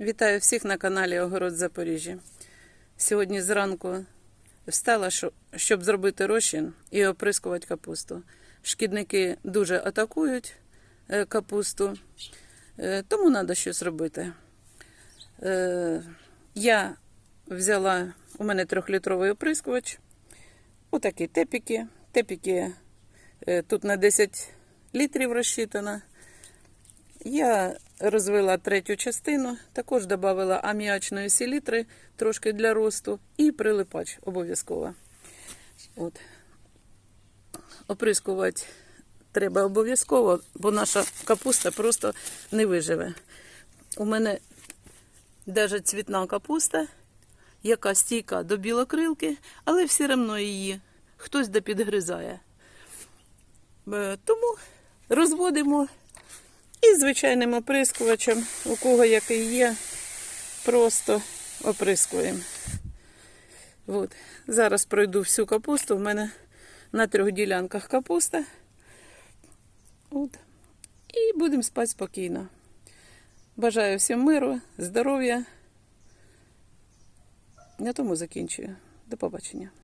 Вітаю всіх на каналі Огород Запоріжжя. Сьогодні зранку встала, щоб зробити розчин і оприскувати капусту. Шкідники дуже атакують е, капусту, е, тому треба щось робити. Е, Я взяла, у мене трьохлітровий оприскувач, отакі тепіки. Тепіки тут на 10 літрів розчитано. Я розвела третю частину, також додала аміачної селітри трошки для росту і прилипач обов'язково. От. Оприскувати треба обов'язково, бо наша капуста просто не виживе. У мене навіть цвітна капуста, яка стійка до білокрилки, але все одно її хтось де підгризає. Е, Тому розводимо і звичайним оприскувачем, у кого який є, просто оприскуємо. От. Зараз пройду всю капусту. У мене на трьох ділянках капуста. От. І будемо спати спокійно. Бажаю всім миру, здоров'я. На тому закінчую. До побачення.